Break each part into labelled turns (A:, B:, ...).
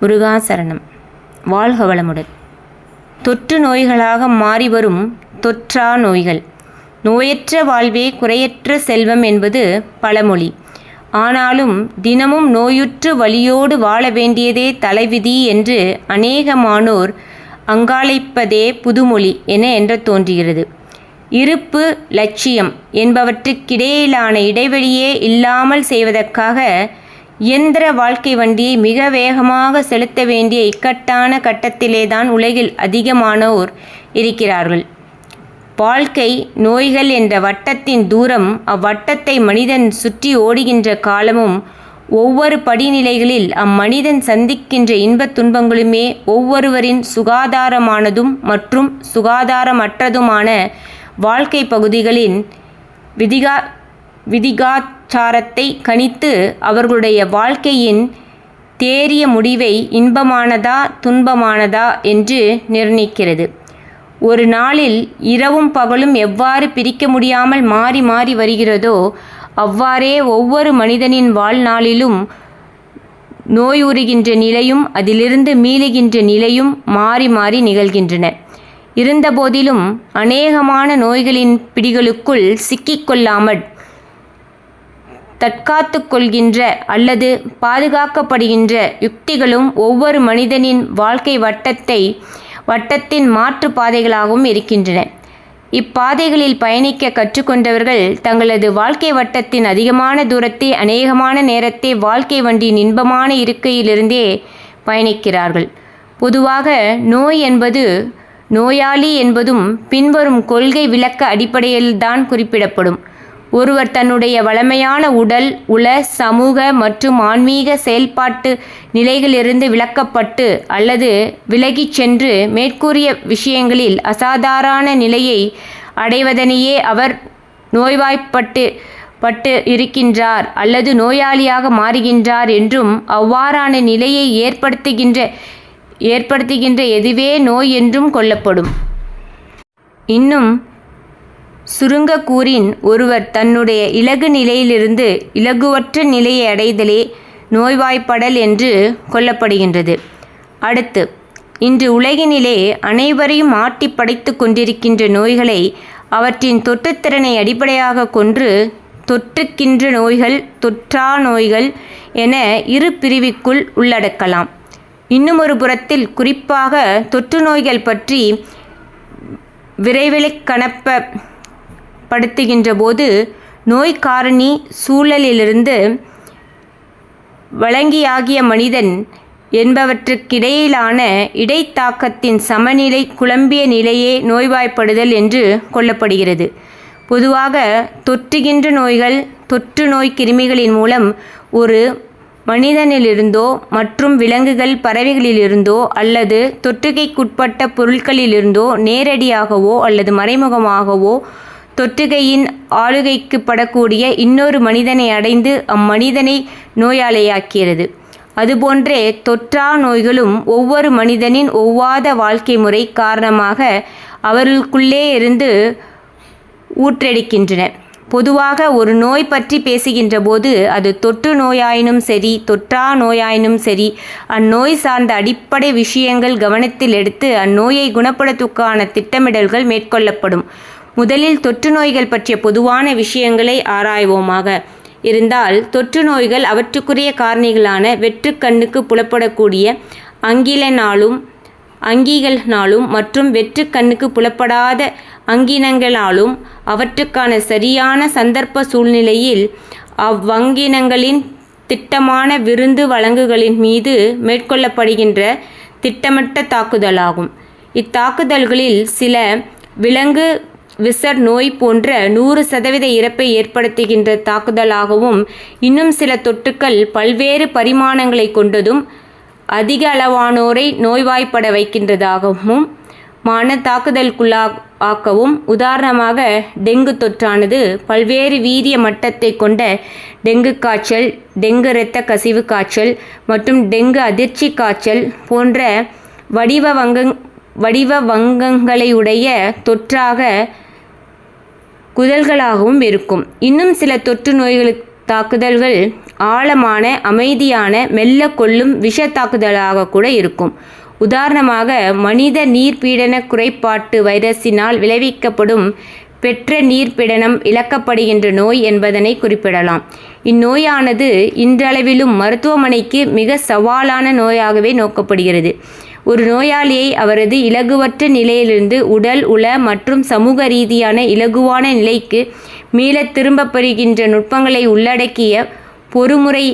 A: முருகாசரணம். வாழ்க வளமுடன். தொற்று நோய்களாக மாறி வரும் தொற்றா நோய்கள். நோயற்ற வாழ்வே குறையற்ற செல்வம் என்பது பழமொழி. ஆனாலும் தினமும் நோயுற்று வழியோடு வாழ வேண்டியதே தலைவிதி என்று அநேகமானோர் அங்காளிப்பதே புதுமொழி என என்று தோன்றுகிறது. இருப்பு லட்சியம் என்பவற்றுக்கிடையிலான இடைவெளியே இல்லாமல் செய்வதற்காக இயந்திர வாழ்க்கை வண்டியை மிக வேகமாக செலுத்த வேண்டிய இக்கட்டான கட்டத்திலேதான் உலகில் அதிகமானோர் இருக்கிறார்கள். வாழ்க்கை நோய்கள் என்ற வட்டத்தின் தூரம் அவ்வட்டத்தை மனிதன் சுற்றி ஓடுகின்ற காலமும் ஒவ்வொரு படிநிலைகளில் அம்மனிதன் சந்திக்கின்ற இன்பத் துன்பங்களுமே ஒவ்வொருவரின் சுகாதாரமானதும் மற்றும் சுகாதாரமற்றதுமான வாழ்க்கை பகுதிகளின் விதிகா சாரத்தை கணித்து அவர்களுடைய வாழ்க்கையின் தேறிய முடிவை இன்பமானதா துன்பமானதா என்று நிர்ணயிக்கிறது. ஒரு நாளில் இரவும் பகலும் எவ்வாறு பிரிக்க முடியாமல் மாறி மாறி வருகிறதோ அவ்வாறே ஒவ்வொரு மனிதனின் வாழ்நாளிலும் நோயுறுகின்ற நிலையும் அதிலிருந்து மீளுகின்ற நிலையும் மாறி மாறி நிகழ்கின்றன. இருந்தபோதிலும் அநேகமான நோய்களின் பிடிகளுக்குள் சிக்கிக்கொள்ளாமல் தற்காத்து கொள்கின்ற அல்லது பாதுகாக்கப்படுகின்ற யுக்திகளும் ஒவ்வொரு மனிதனின் வாழ்க்கை வட்டத்தை வட்டத்தின் மாற்று பாதைகளாகவும் இருக்கின்றன. இப்பாதைகளில் பயணிக்க கற்றுக்கொண்டவர்கள் தங்களது வாழ்க்கை வட்டத்தின் அதிகமான தூரத்தை அநேகமான நேரத்தை வாழ்க்கை வண்டியின் இன்பமான இருக்கையிலிருந்தே பயணிக்கிறார்கள். பொதுவாக நோய் என்பது நோயாளி என்பதும் பின்வரும் கொள்கை விளக்க அடிப்படையில்தான் குறிப்பிடப்படும். ஒருவர் தன்னுடைய வளமையான உடல் உள சமூக மற்றும் ஆன்மீக செயல்பாட்டு நிலைகளிலிருந்து விலக்கப்பட்டு அல்லது விலகிச் சென்று மேற்கூறிய விஷயங்களில் அசாதாரண நிலையை அடைவதனையே அவர் நோய்வாய்ப்பட்டு பட்டு இருக்கின்றார் அல்லது நோயாளியாக மாறுகின்றார் என்றும் அவ்வாறான நிலையை ஏற்படுத்துகின்ற ஏற்படுத்துகின்ற எதுவே நோய் என்றும் கொள்ளப்படும். இன்னும் சுருங்க கூறின் ஒருவர் தன்னுடைய இலகு நிலையிலிருந்து இலகுவற்ற நிலையை அடைதலே நோய்வாய்ப்படல் என்று கொள்ளப்படுகின்றது அடுத்து இன்று உலகினிலே அனைவரையும் ஆட்டி படைத்து கொண்டிருக்கின்ற நோய்களை அவற்றின் தொட்டுத்திறனை அடிப்படையாக கொன்று தொற்றுக்கின்ற நோய்கள் தொற்றா நோய்கள் என இரு பிரிவுக்குள் உள்ளடக்கலாம். இன்னும் ஒரு புறத்தில் குறிப்பாக தொற்று நோய்கள் பற்றி விரைவில் கணப்ப படுத்துகின்ற போது நோய் காரணி சூழலிலிருந்து வழங்கியாகிய மனிதன் என்பவற்றுக்கிடையிலான இடைத்தாக்கத்தின் சமநிலை குழம்பிய நிலையே நோய்வாய்ப்படுதல் என்று கொள்ளப்படுகிறது. பொதுவாக தொற்றுகின்ற நோய்கள் தொற்று நோய் கிருமிகளின் மூலம் ஒரு மனிதனிலிருந்தோ மற்றும் விலங்குகள் பறவைகளிலிருந்தோ அல்லது தொற்றுகைக்குட்பட்ட பொருட்களிலிருந்தோ நேரடியாகவோ அல்லது மறைமுகமாகவோ தொற்றுகையின் ஆளுகைக்கு படக்கூடிய இன்னொரு மனிதனை அடைந்து அம்மனிதனை நோயாளியாக்கிறது. அதுபோன்றே தொற்றா நோய்களும் ஒவ்வொரு மனிதனின் ஒவ்வாத வாழ்க்கை முறை காரணமாக அவர்களுக்குள்ளே இருந்து ஊற்றெடுக்கின்றன. பொதுவாக ஒரு நோய் பற்றி பேசுகின்ற போது அது தொற்று நோயாயினும் சரி தொற்றா நோயாயினும் சரி அந்நோய் சார்ந்த அடிப்படை விஷயங்கள் கவனத்தில் எடுத்து அந்நோயை குணப்படுத்துக்கான திட்டமிடல்கள் மேற்கொள்ளப்படும். முதலில் தொற்று நோய்கள் பற்றிய பொதுவான விஷயங்களை ஆராய்வோமாக. இருந்தால் தொற்று நோய்கள் அவற்றுக்குரிய காரணிகளான வெற்று கண்ணுக்கு புலப்படக்கூடிய அங்கிலனாலும் அங்கிகளினாலும் மற்றும் வெற்று கண்ணுக்கு புலப்படாத அங்கினங்களாலும் அவற்றுக்கான சரியான சந்தர்ப்ப சூழ்நிலையில் அவ்வங்கினங்களின் திட்டமான விருந்து வழங்குகளின் மீது மேற்கொள்ளப்படுகின்ற திட்டமிட்ட தாக்குதலாகும். இத்தாக்குதல்களில் சில விலங்கு விசர் நோய் போன்ற நூறு சதவீத இறப்பை ஏற்படுத்துகின்ற தாக்குதலாகவும் இன்னும் சில தொற்றுக்கள் பல்வேறு பரிமாணங்களை கொண்டதும் அதிக அளவானோரை நோய்வாய்ப்பட வைக்கின்றதாகவும் மான தாக்குதலுக்குள்ளா ஆக்கவும் உதாரணமாக டெங்கு தொற்றானது பல்வேறு வீரிய மட்டத்தை கொண்ட டெங்கு காய்ச்சல் டெங்கு இரத்த கசிவு காய்ச்சல் மற்றும் டெங்கு அதிர்ச்சி காய்ச்சல் போன்ற வடிவ வங்கங் வடிவ வங்கங்களையுடைய தொற்றாக குதல்களாகவும் இருக்கும். இன்னும் சில தொற்று நோய்களுக்கு தாக்குதல்கள் ஆழமான அமைதியான மெல்ல கொள்ளும் விஷ தாக்குதலாக கூட இருக்கும். உதாரணமாக மனித நீர்ப்பீடன குறைபாட்டு வைரஸினால் விளைவிக்கப்படும் பெற்ற நீர்ப்பீடனம் இழக்கப்படுகின்ற நோய் என்பதனை குறிப்பிடலாம். இந்நோயானது இன்றளவிலும் மருத்துவமனைக்கு மிக சவாலான நோயாகவே நோக்கப்படுகிறது. ஒரு நோயாளியை அவரது இலகுவற்ற நிலையிலிருந்து உடல் உள மற்றும் சமூக ரீதியான இலகுவான நிலைக்கு மீளத் திரும்பப் பெறுகின்ற நுட்பங்களை உள்ளடக்கிய பொறுமுறை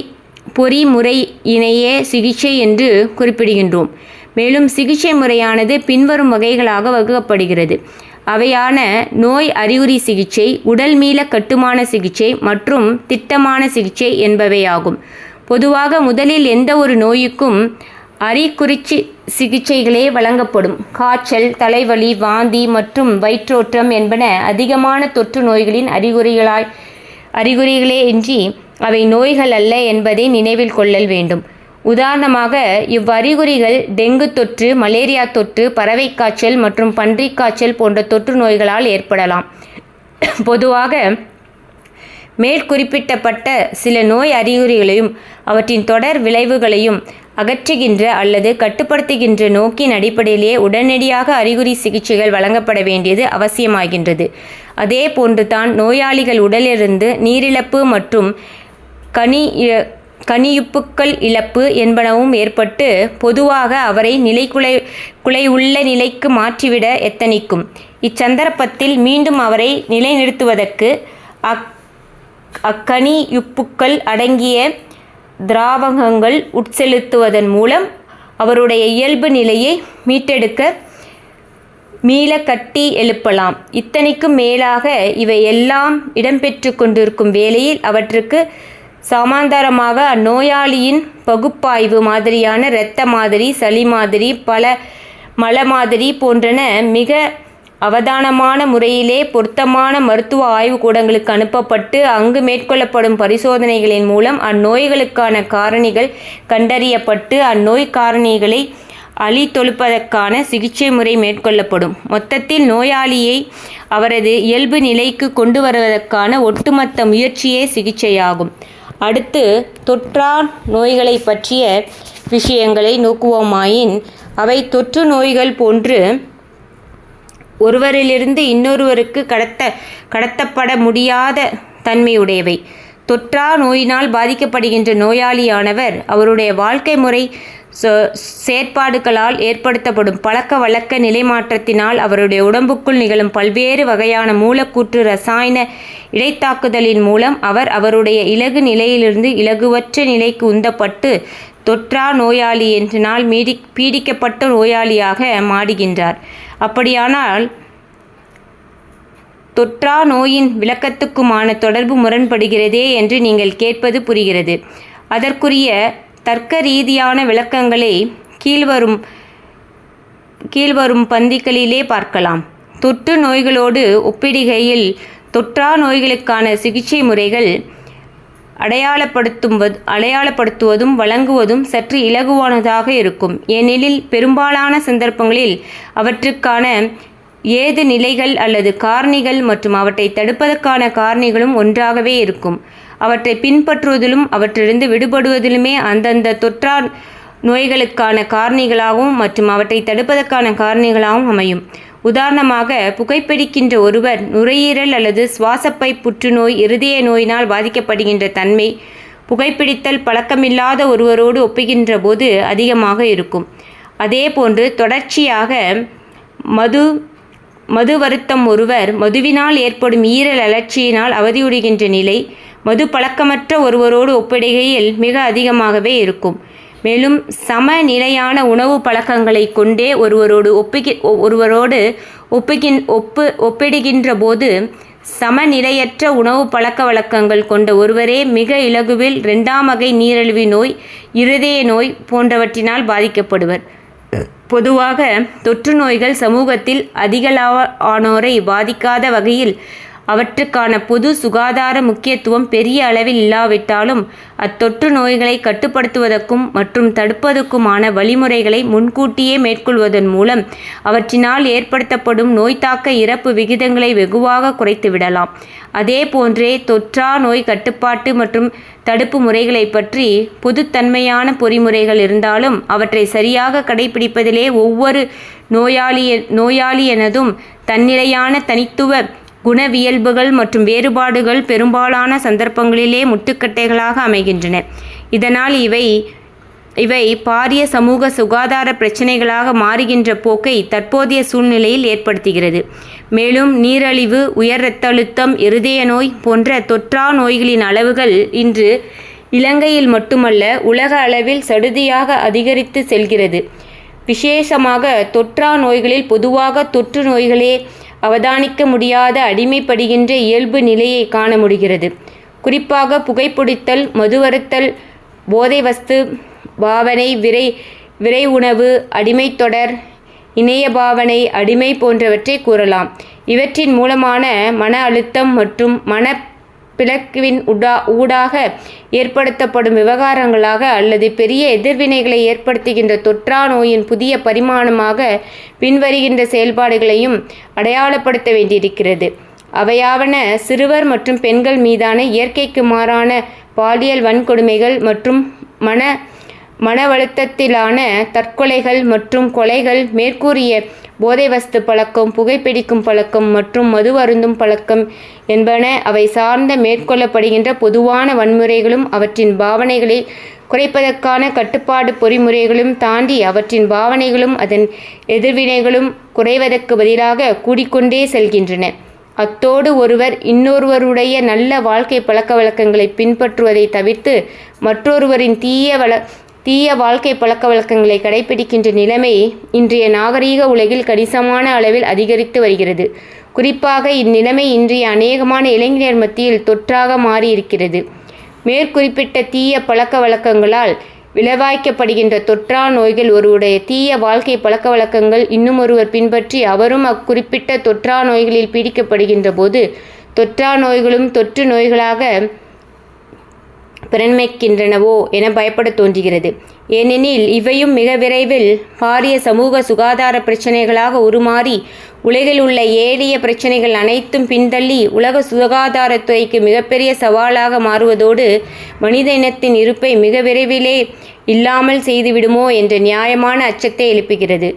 A: பொறிமுறையினையே சிகிச்சை என்று குறிப்பிடுகின்றோம். மேலும் சிகிச்சை முறையானது பின்வரும் வகைகளாக வகுக்கப்படுகிறது. அவையான நோய் அறிகுறி சிகிச்சை உடல் மீள கட்டுமான சிகிச்சை மற்றும் திட்டமான சிகிச்சை என்பவையாகும். பொதுவாக முதலில் எந்த ஒரு நோய்க்கும் அறிகுறிச்சி சிகிச்சைகளே வழங்கப்படும். காய்ச்சல் தலைவலி வாந்தி மற்றும் வயிற்றோற்றம் என்பன அதிகமான தொற்று நோய்களின் அறிகுறிகளாய் அறிகுறிகளே இன்றி அவை நோய்கள் அல்ல என்பதை நினைவில் கொள்ளல் வேண்டும். உதாரணமாக இவ்வறிகுறிகள் டெங்கு தொற்று மலேரியா தொற்று பறவை காய்ச்சல் மற்றும் பன்றிக் காய்ச்சல் போன்ற தொற்று நோய்களால் ஏற்படலாம். பொதுவாக மேற்குறிப்பிட்டப்பட்ட சில நோய் அறிகுறிகளையும் அவற்றின் தொடர் விளைவுகளையும் அகற்றுகின்ற அல்லது கட்டுப்படுத்துகின்ற நோக்கின் அடிப்படையிலேயே உடனடியாக அறிகுறி சிகிச்சைகள் வழங்கப்பட வேண்டியது அவசியமாகின்றது. அதே போன்றுதான் நோயாளிகள் உடலிருந்து நீரிழப்பு மற்றும் கனி கனியுப்புக்கள் இழப்பு என்பனவும் ஏற்பட்டு பொதுவாக அவரை நிலைக்குலை குலையுள்ள நிலைக்கு மாற்றிவிட எத்தனிக்கும். இச்சந்தர்ப்பத்தில் மீண்டும் அவரை நிலைநிறுத்துவதற்கு அக் அக்கனியுப்புக்கள் அடங்கிய திராவகங்கள் உட்செலுத்துவதன் மூலம் அவருடைய இயல்பு நிலையை மீட்டெடுக்க மீள கட்டி எழுப்பலாம். இத்தனைக்கும் மேலாக இவை எல்லாம் இடம்பெற்று கொண்டிருக்கும் வேளையில் அவற்றுக்கு சமாந்தரமாக அந்நோயாளியின் பகுப்பாய்வு மாதிரியான இரத்த மாதிரி சளி மாதிரி பல மல மாதிரி போன்றன மிக அவதானமான முறையிலே பொருத்தமான மருத்துவ ஆய்வுக்கூடங்களுக்கு அனுப்பப்பட்டு அங்கு மேற்கொள்ளப்படும் பரிசோதனைகளின் மூலம் அந்நோய்களுக்கான காரணிகள் கண்டறியப்பட்டு அந்நோய் காரணிகளை அழித்தொழுப்பதற்கான சிகிச்சை முறை மேற்கொள்ளப்படும். மொத்தத்தில் நோயாளியை அவரது இயல்பு நிலைக்கு கொண்டு வருவதற்கான ஒட்டுமொத்த முயற்சியே சிகிச்சையாகும். அடுத்து தொற்றா நோய்களை பற்றிய விஷயங்களை நோக்குவோமாயின் அவை தொற்று நோய்கள் போன்று ஒருவரிலிருந்து இன்னொருவருக்கு கடத்த கடத்தப்பட முடியாத தன்மையுடையவை. தொற்றா நோயினால் பாதிக்கப்படுகின்ற நோயாளியானவர் அவருடைய வாழ்க்கை முறை செயற்பாடுகளால் ஏற்படுத்தப்படும் பழக்க வழக்க நிலைமாற்றத்தினால் அவருடைய உடம்புக்குள் நிகழும் பல்வேறு வகையான மூலக்கூற்று ரசாயன இடைத்தாக்குதலின் மூலம் அவர் அவருடைய இலகு நிலையிலிருந்து இலகுவற்ற நிலைக்கு உந்தப்பட்டு தொற்றா நோயாளி என்றனால் மீடி பீடிக்கப்பட்ட நோயாளியாக மாடுகின்றார் அப்படியானால் தொற்றா நோயின் விளக்கத்துக்குமான தொடர்பு முரண்படுகிறதே என்று நீங்கள் கேட்பது புரிகிறது. அதற்குரிய தர்க்க ரீதியான விளக்கங்களை கீழ்வரும் கீழ்வரும் பந்திகளிலே பார்க்கலாம். தொற்று நோய்களோடு ஒப்பிடுகையில் தொற்றா நோய்களுக்கான சிகிச்சை முறைகள் அடையாளப்படுத்தும் அடையாளப்படுத்துவதும் வழங்குவதும் சற்று இலகுவானதாக இருக்கும். ஏனெனில் பெரும்பாலான சந்தர்ப்பங்களில் அவற்றுக்கான ஏது நிலைகள் அல்லது காரணிகள் மற்றும் அவற்றை தடுப்பதற்கான காரணிகளும் ஒன்றாகவே இருக்கும். அவற்றை பின்பற்றுவதிலும் அவற்றிலிருந்து விடுபடுவதிலுமே அந்தந்த தொற்றா நோய்களுக்கான காரணிகளாகவும் மற்றும் அவற்றை தடுப்பதற்கான காரணிகளாகவும் அமையும். உதாரணமாக புகைப்பிடிக்கின்ற ஒருவர் நுரையீரல் அல்லது சுவாசப்பை புற்றுநோய் இருதய நோயினால் பாதிக்கப்படுகின்ற தன்மை புகைப்பிடித்தல் பழக்கமில்லாத ஒருவரோடு ஒப்புகின்ற போது அதிகமாக இருக்கும். அதேபோன்று தொடர்ச்சியாக மது மது வருத்தம் ஒருவர் மதுவினால் ஏற்படும் ஈரல் அலர்ச்சியினால் அவதியுடுகின்ற நிலை மது பழக்கமற்ற ஒருவரோடு ஒப்பிடுகையில் மிக அதிகமாகவே இருக்கும். மேலும் சமநிலையான உணவு பழக்கங்களை கொண்டே ஒருவரோடு ஒப்பிகி ஒருவரோடு ஒப்புகின் ஒப்பு ஒப்பிடுகின்ற போது சமநிலையற்ற உணவு பழக்க வழக்கங்கள் கொண்ட ஒருவரே மிக இலகுவில் இரண்டாம் வகை நீரிழிவு நோய் இருதய நோய் போன்றவற்றினால் பாதிக்கப்படுவர். பொதுவாக தொற்று நோய்கள் சமூகத்தில் அதிகளவானோரை பாதிக்காத வகையில் அவற்றுக்கான பொது சுகாதார முக்கியத்துவம் பெரிய அளவில் இல்லாவிட்டாலும் அத்தொற்று நோய்களை கட்டுப்படுத்துவதற்கும் மற்றும் தடுப்பதற்குமான வழிமுறைகளை முன்கூட்டியே மேற்கொள்வதன் மூலம் அவற்றினால் ஏற்படுத்தப்படும் நோய்த்தாக்க இறப்பு விகிதங்களை வெகுவாக குறைத்துவிடலாம். அதேபோன்றே தொற்றா நோய் கட்டுப்பாட்டு மற்றும் தடுப்பு முறைகளை பற்றி பொதுத்தன்மையான பொறிமுறைகள் இருந்தாலும் அவற்றை சரியாக கடைபிடிப்பதிலே ஒவ்வொரு நோயாளிய நோயாளியனதும் தன்னிலையான தனித்துவ குணவியல்புகள் மற்றும் வேறுபாடுகள் பெரும்பாலான சந்தர்ப்பங்களிலே முட்டுக்கட்டைகளாக அமைகின்றன. இதனால் இவை இவை பாரிய சமூக சுகாதார பிரச்சினைகளாக மாறுகின்ற போக்கை தற்போதைய சூழ்நிலையில் ஏற்படுத்துகிறது. மேலும் நீரழிவு உயர் இரத்த அழுத்தம் இருதய நோய் போன்ற தொற்றா நோய்களின் அளவுகள் இன்று இலங்கையில் மட்டுமல்ல உலக அளவில் சடுதியாக அதிகரித்து செல்கிறது. விசேஷமாக தொற்றா நோய்களில் பொதுவாக தொற்று நோய்களே அவதானிக்க முடியாத அடிமைப்படுகின்ற இயல்பு நிலையை காண முடிகிறது. குறிப்பாக புகைப்பிடித்தல் மதுவருத்தல் போதை வஸ்து பாவனை விரை விரை உணவு அடிமை தொடர் இணைய பாவனை அடிமை போன்றவற்றை கூறலாம். இவற்றின் மூலமான மன அழுத்தம் மற்றும் மன பிளக்குவின் உடா ஊடாக ஏற்படுத்தப்படும் விவகாரங்களாக அல்லது பெரிய எதிர்வினைகளை ஏற்படுத்துகின்ற தொற்றா நோயின் புதிய பரிமாணமாக பின்வருகின்ற செயல்பாடுகளையும் அடையாளப்படுத்த வேண்டியிருக்கிறது. அவையாவன சிறுவர் மற்றும் பெண்கள் மீதான இயற்கைக்கு மாறான பாலியல் வன்கொடுமைகள் மற்றும் மன மனவழுத்தத்திலான தற்கொலைகள் மற்றும் கொலைகள் மேற்கூறிய போதைவஸ்து பழக்கம் புகைப்பிடிக்கும் பழக்கம் மற்றும் மது அருந்தும் பழக்கம் என்பன அவை சார்ந்த மேற்கொள்ளப்படுகின்ற பொதுவான வன்முறைகளும் அவற்றின் பாவனைகளை குறைப்பதற்கான கட்டுப்பாடு பொறிமுறைகளும் தாண்டி அவற்றின் பாவனைகளும் அதன் எதிர்வினைகளும் குறைவதற்கு பதிலாக கூடிக்கொண்டே செல்கின்றன. அத்தோடு ஒருவர் இன்னொருவருடைய நல்ல வாழ்க்கை பழக்க வழக்கங்களை பின்பற்றுவதை தவிர்த்து மற்றொருவரின் தீய வள தீய வாழ்க்கை பழக்க வழக்கங்களை கடைபிடிக்கின்ற நிலைமை இன்றைய நாகரீக உலகில் கணிசமான அளவில் அதிகரித்து வருகிறது. குறிப்பாக இந்நிலைமை இன்றைய அநேகமான இளைஞர் மத்தியில் தொற்றாக மாறியிருக்கிறது. மேற்குறிப்பிட்ட தீய பழக்க வழக்கங்களால் விளைவாய்க்கப்படுகின்ற தொற்றா நோய்கள் ஒருவருடைய தீய வாழ்க்கை பழக்க வழக்கங்கள் இன்னும் ஒருவர் பின்பற்றி அவரும் அக்குறிப்பிட்ட தொற்றா நோய்களில் பீடிக்கப்படுகின்ற போது தொற்றா நோய்களும் தொற்று நோய்களாக பிரண்மைக்கின்றனவோ என பயப்பட தோன்றுகிறது. ஏனெனில் இவையும் மிக விரைவில் பாரிய சமூக சுகாதார பிரச்சனைகளாக உருமாறி உலகில் உள்ள ஏழிய பிரச்சனைகள் அனைத்தும் பின்தள்ளி உலக சுகாதாரத்துறைக்கு மிகப்பெரிய சவாலாக மாறுவதோடு மனித இனத்தின் இருப்பை மிக விரைவிலே இல்லாமல் செய்துவிடுமோ என்ற நியாயமான அச்சத்தை எழுப்புகிறது.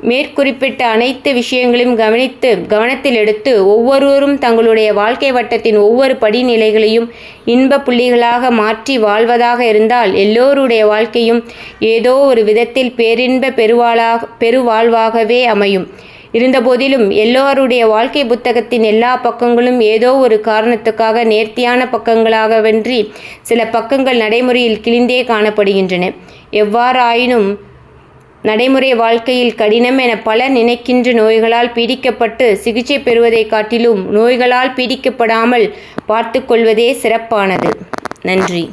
A: மேற்குறிப்பிட்ட அனைத்து விஷயங்களையும் கவனித்து கவனத்தில் எடுத்து ஒவ்வொருவரும் தங்களுடைய வாழ்க்கை வட்டத்தின் ஒவ்வொரு படிநிலைகளையும் இன்ப புள்ளிகளாக மாற்றி வாழ்வதாக இருந்தால் எல்லோருடைய வாழ்க்கையும் ஏதோ ஒரு விதத்தில் பேரின்ப பெருவாளாக பெருவாழ்வாகவே அமையும். இருந்தபோதிலும் எல்லோருடைய வாழ்க்கை புத்தகத்தின் எல்லா பக்கங்களும் ஏதோ ஒரு காரணத்துக்காக நேர்த்தியான பக்கங்களாகவன்றி சில பக்கங்கள் நடைமுறையில் கிழிந்தே காணப்படுகின்றன. எவ்வாறாயினும் நடைமுறை வாழ்க்கையில் கடினம் என பலர் நினைக்கின்ற நோய்களால் பீடிக்கப்பட்டு சிகிச்சை பெறுவதை காட்டிலும் நோய்களால் பீடிக்கப்படாமல் பார்த்து கொள்வதே சிறப்பானது. நன்றி.